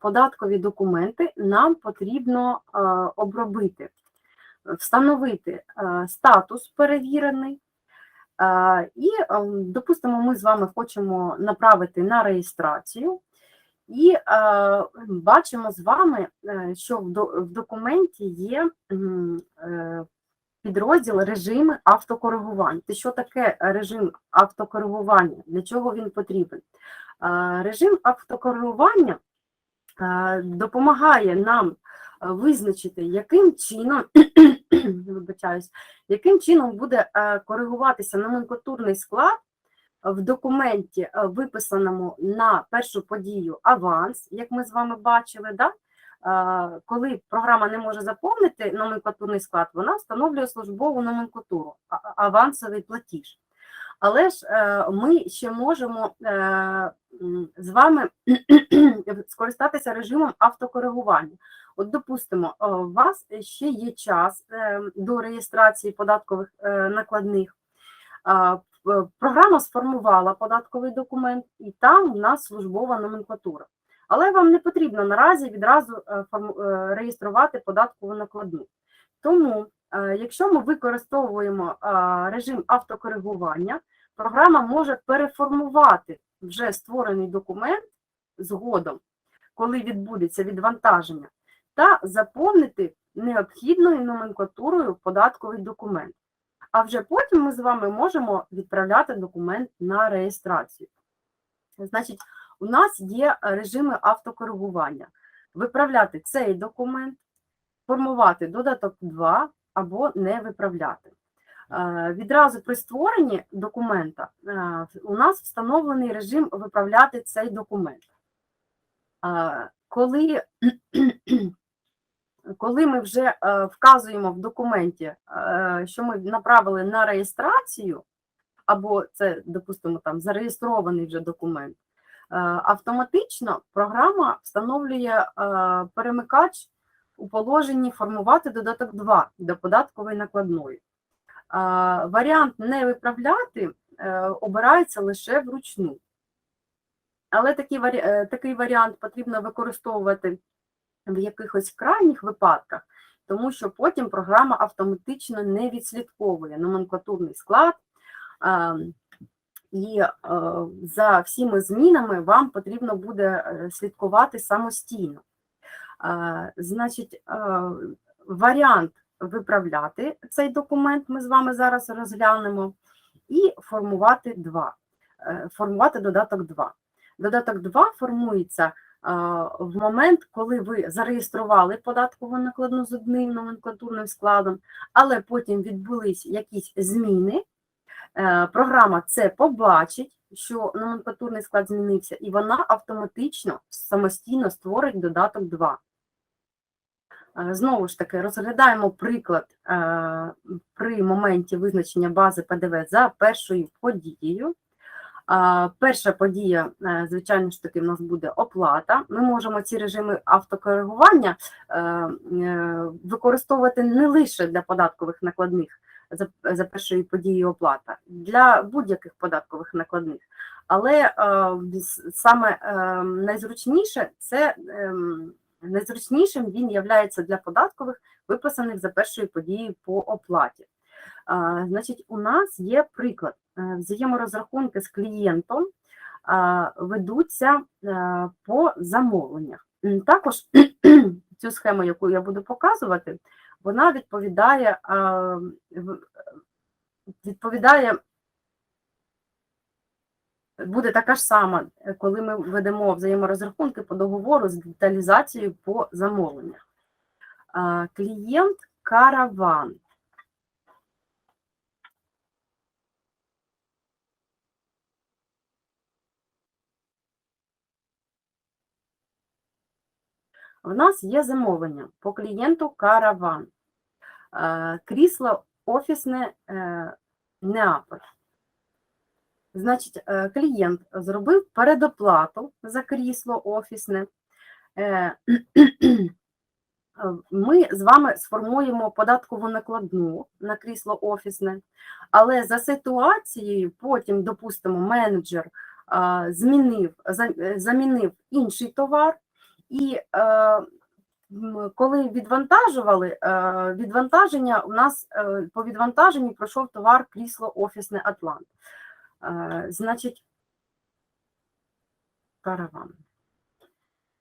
податкові документи нам потрібно е, обробити, встановити е, статус перевірений. Е, І, допустимо, ми з вами хочемо направити на реєстрацію, і бачимо з вами, що в, до, в документі є підрозділ режими автокоригування. Це що таке режим автокоригування? Для чого він потрібен? Режим автокоригування допомагає нам е, визначити, яким чином, вибачаюсь, яким чином буде е, коригуватися номенклатурний склад в документі, е, виписаному на першу подію аванс, як ми з вами бачили, да? Коли програма не може заповнити номенклатурний склад, вона встановлює службову номенклатуру, авансовий платіж. Але ж е, ми ще можемо е, з вами скористатися режимом автокоригування. От, допустимо, е, у вас ще є час до реєстрації податкових накладних. Програма сформувала податковий документ, і там у нас службова номенклатура. Але вам не потрібно наразі відразу реєструвати податкову накладну. Тому, якщо ми використовуємо е, режим автокоригування, програма може переформувати вже створений документ згодом, коли відбудеться відвантаження, та заповнити необхідною номенклатурою податковий документ. А вже потім ми з вами можемо відправляти документ на реєстрацію. Значить, у нас є режими автокоригування. Виправляти цей документ, формувати додаток 2 або не виправляти. Е, Відразу при створенні документа е, у нас встановлений режим виправляти цей документ. Е, Коли коли ми вже вказуємо в документі, що ми направили на реєстрацію, або це, допустимо, там зареєстрований вже документ, автоматично програма встановлює перемикач у положенні формувати додаток 2 до податкової накладної. Варіант не виправляти е, обирається лише вручну. Але такий, е, такий варіант потрібно використовувати в якихось крайніх випадках, тому що потім програма автоматично не відслідковує номенклатурний склад, і е, за всіма змінами вам потрібно буде слідкувати самостійно. А, Значить, е, варіант виправляти цей документ ми з вами зараз розглянемо, і формувати 2, формувати додаток 2. Додаток 2 формується в момент, коли ви зареєстрували податкову накладну з одним номенклатурним складом, але потім відбулись якісь зміни, е, програма це побачить, що номенклатурний склад змінився, і вона автоматично самостійно створить додаток 2. Е, Знову ж таки, розглядаємо приклад е, при моменті визначення бази ПДВ за першою подією. Перша подія, е, звичайно ж таки, в нас буде оплата. Ми можемо ці режими автокоригування е, е, використовувати не лише для податкових накладних за, першою подією оплата, для будь-яких податкових накладних. Але е, саме е, найзручніше це е, найзручнішим він є для податкових, виписаних за першою подією по оплаті. Значить, у нас є приклад. Е, Взаєморозрахунки з клієнтом ведуться е, по замовленнях. Також цю схему, яку я буду показувати, вона відповідає, відповідає буде така ж сама, е, коли ми ведемо взаєморозрахунки по договору з деталізацією по замовленнях. Клієнт караван. В нас є замовлення по клієнту караван. Крісло офісне е, Неаполь. Значить, е, клієнт зробив передоплату за крісло офісне. Е, Ми з вами сформуємо податкову накладну на крісло офісне, але за ситуацією потім, допустимо, менеджер змінив, е, замінив інший товар, І коли відвантажували, відвантаження у нас по відвантаженню пройшов товар крісло офісне Атлант. Е, Значить, караван.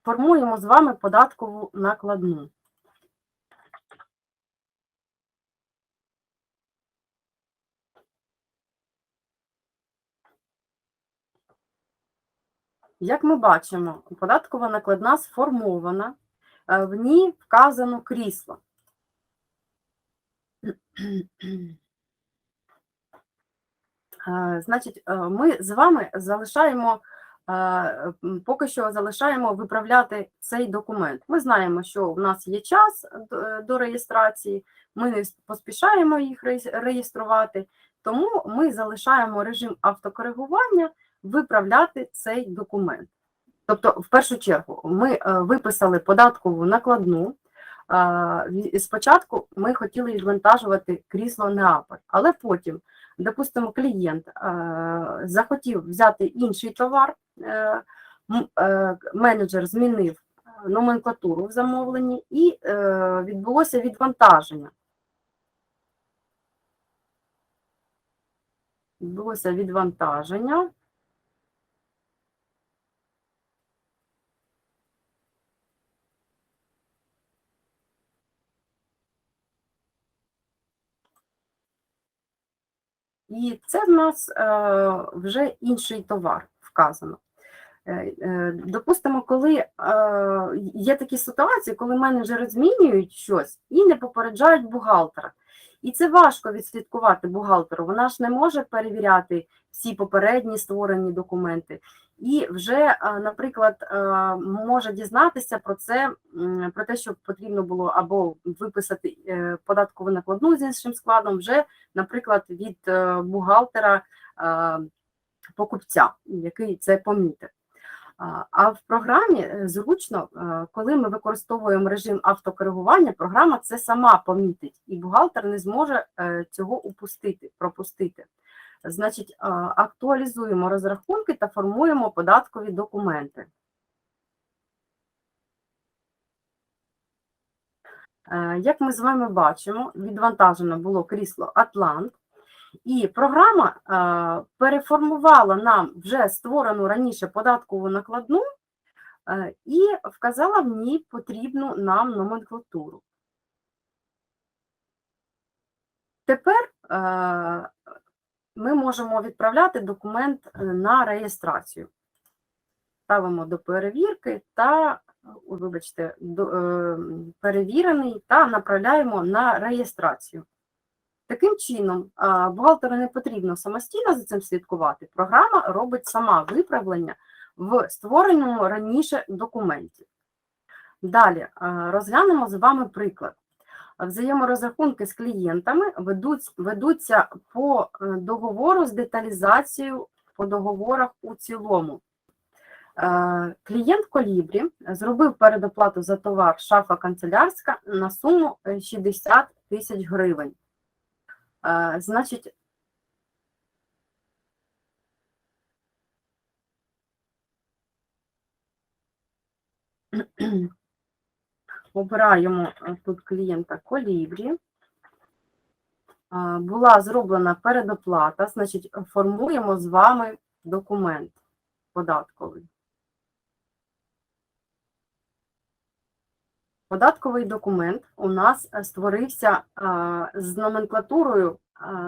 Формуємо з вами податкову накладну. Як ми бачимо, податкова накладна сформована, е, в ній вказано крісло. Е, Значить, е, ми з вами залишаємо, е, поки що залишаємо виправляти цей документ. Ми знаємо, що в нас є час до- реєстрації, ми не поспішаємо їх реєструвати, тому ми залишаємо режим автокоригування виправляти цей документ. Тобто, в першу чергу, ми виписали податкову накладну. Спочатку ми хотіли відвантажувати крісло Неаполь, але потім, допустимо, клієнт е, захотів взяти інший товар, е, е, менеджер змінив номенклатуру в замовленні і відбулося відвантаження. Відбулося відвантаження. І це в нас е, вже інший товар вказано. Е, е, Допустимо, коли є такі ситуації, коли менеджери змінюють щось і не попереджають бухгалтера. І це важко відслідкувати бухгалтеру. Вона ж не може перевіряти всі попередні створені документи. І вже, е, наприклад, е, може дізнатися про це, про те, що потрібно було або виписати е, податкову накладну з іншим складом, вже, наприклад, від бухгалтера покупця, який це помітив. А- в програмі зручно, коли ми використовуємо режим автокоригування, програма це сама помітить, і бухгалтер не зможе цього упустити, пропустити. Значить, актуалізуємо розрахунки та формуємо податкові документи. Е, Як ми з вами бачимо, відвантажено було крісло Атлант, і програма е, переформувала нам вже створену раніше податкову накладну е, і вказала в ній потрібну нам номенклатуру. Тепер ми можемо відправляти документ е, на реєстрацію. Ставимо до перевірки та, вибачте, до, е, перевірений та направляємо на реєстрацію. Таким чином, бухгалтеру не потрібно самостійно за цим слідкувати. Програма робить сама виправлення в створеному раніше документі. Далі розглянемо з вами приклад. Взаєморозрахунки з клієнтами ведуть, ведуться по е, договору з деталізацією по договорах у цілому. Е, Клієнт Колібрі зробив передоплату за товар шафа канцелярська на суму е, 60 тисяч гривень. Е, Значить, обираємо е, тут клієнта Колібрі. Е, Була зроблена передоплата, значить, формуємо з вами документ податковий. Податковий документ у нас створився е, з номенклатурою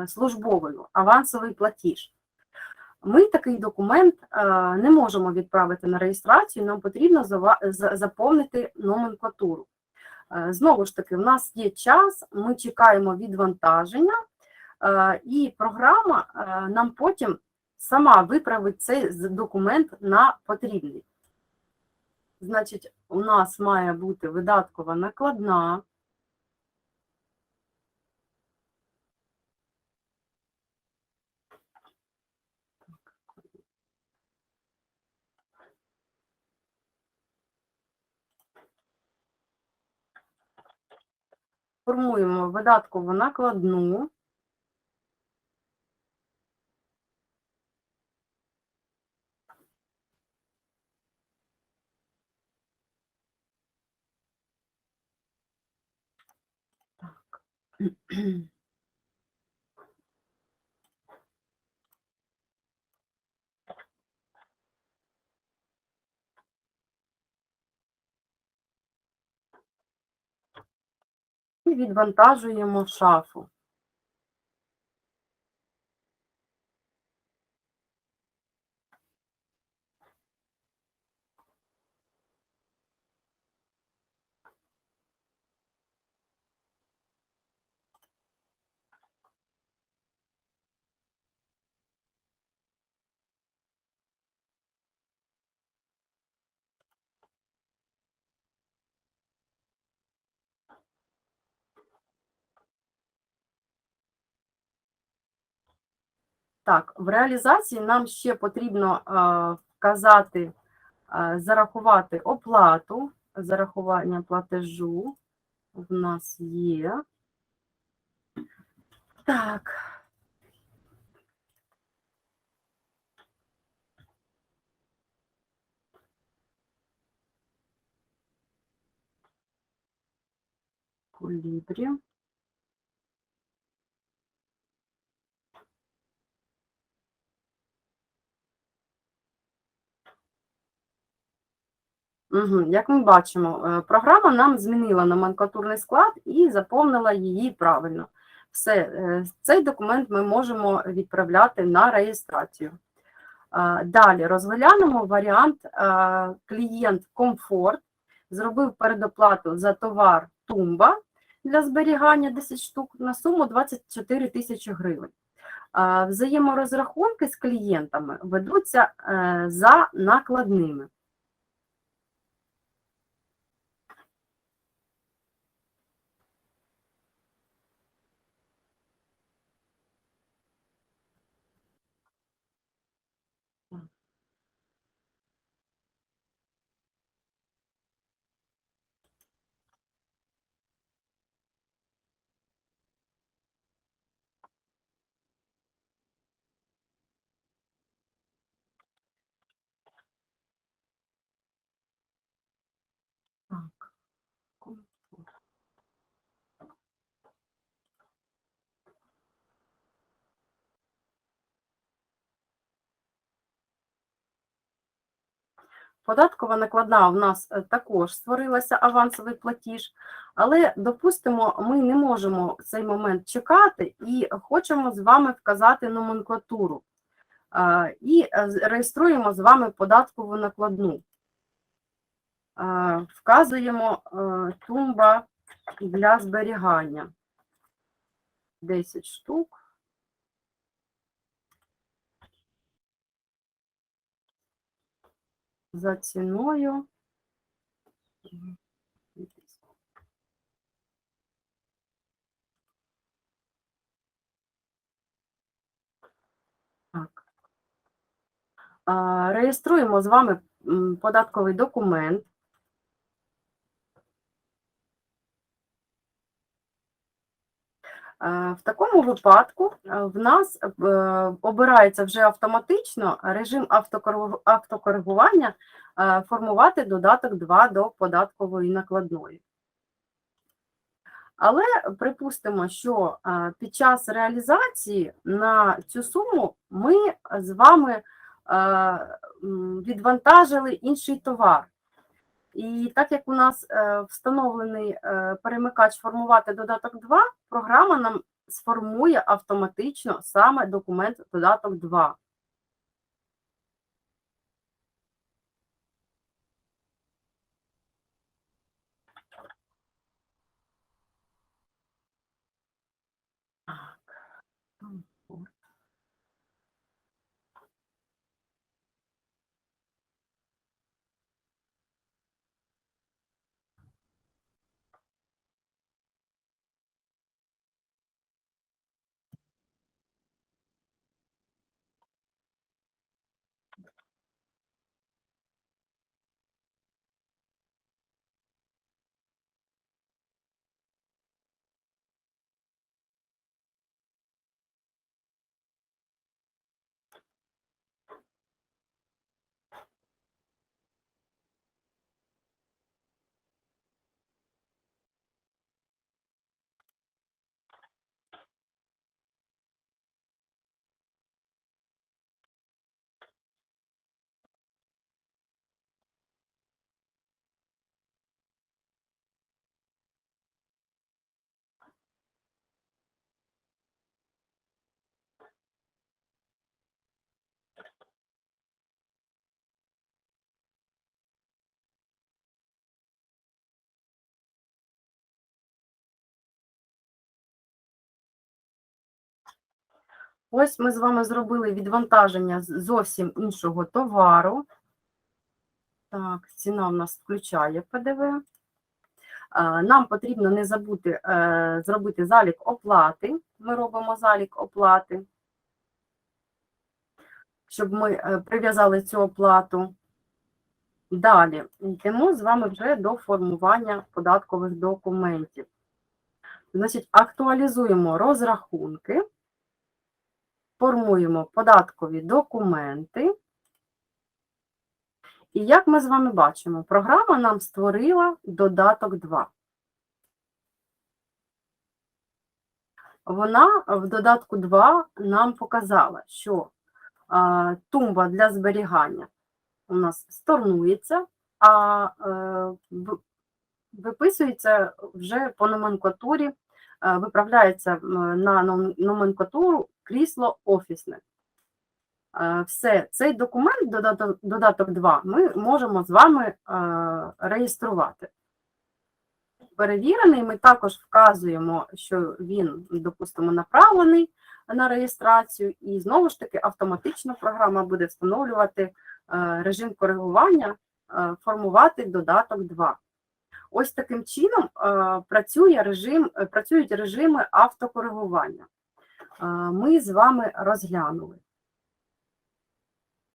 службовою, авансовий платіж. Ми такий документ е, не можемо відправити на реєстрацію, нам потрібно заповнити номенклатуру. Е, Знову ж таки, в нас є час, ми чекаємо відвантаження, е, і програма нам потім сама виправить цей документ на потрібний. Значить, у нас має бути видаткова накладна. Формуємо видаткову накладну. Так. Відвантажуємо шафу. Так, в реалізації нам ще потрібно а, вказати, а, зарахувати оплату, зарахування платежу в нас є. Так. Кулібрі. Угу. Як ми бачимо, е, програма нам змінила номенклатурний склад і заповнила її правильно. Все, е, цей документ ми можемо відправляти на реєстрацію. Е, Далі розглянемо варіант клієнт комфорт, зробив передоплату за товар тумба для зберігання 10 штук на суму 24 тисячі гривень. Взаєморозрахунки з клієнтами ведуться за накладними. Податкова накладна в нас е, також створилася авансовий платіж, але, допустимо, ми не можемо цей момент чекати і хочемо з вами вказати номенклатуру. І е, реєструємо з вами податкову накладну. Вказуємо е, тумба для зберігання. 10 штук. За ціною. Так. Реєструємо з вами податковий документ. Е, В такому випадку е, в нас е, обирається вже автоматично режим автокоригу- автокоригування е, формувати додаток 2 до податкової накладної. Але припустимо, що е, під час реалізації на цю суму ми з вами е, відвантажили інший товар. І так як у нас е, встановлений е, перемикач формувати додаток 2, програма нам сформує автоматично саме документ додаток 2. Ось ми з вами зробили відвантаження зовсім іншого товару. Так, ціна в нас включає ПДВ. Е, Нам потрібно не забути е, зробити залік оплати. Ми робимо залік оплати, щоб ми е, прив'язали цю оплату. Далі йдемо з вами вже до формування податкових документів. Значить, актуалізуємо розрахунки, формуємо податкові документи. І як ми з вами бачимо, програма нам створила додаток 2. Вона в додатку 2 нам показала, що тумба для зберігання у нас сторнується, а е, виписується вже по номенклатурі, е, виправляється на номенклатуру крісло офісне. Е, Все, цей документ, додаток, додаток 2, ми можемо з вами е, реєструвати. Перевірений, ми також вказуємо, що він, допустимо, направлений на реєстрацію, і знову ж таки автоматично програма буде встановлювати е, режим коригування, формувати додаток 2. Ось таким чином працює режим, працюють режими автокоригування. Ми з вами розглянули.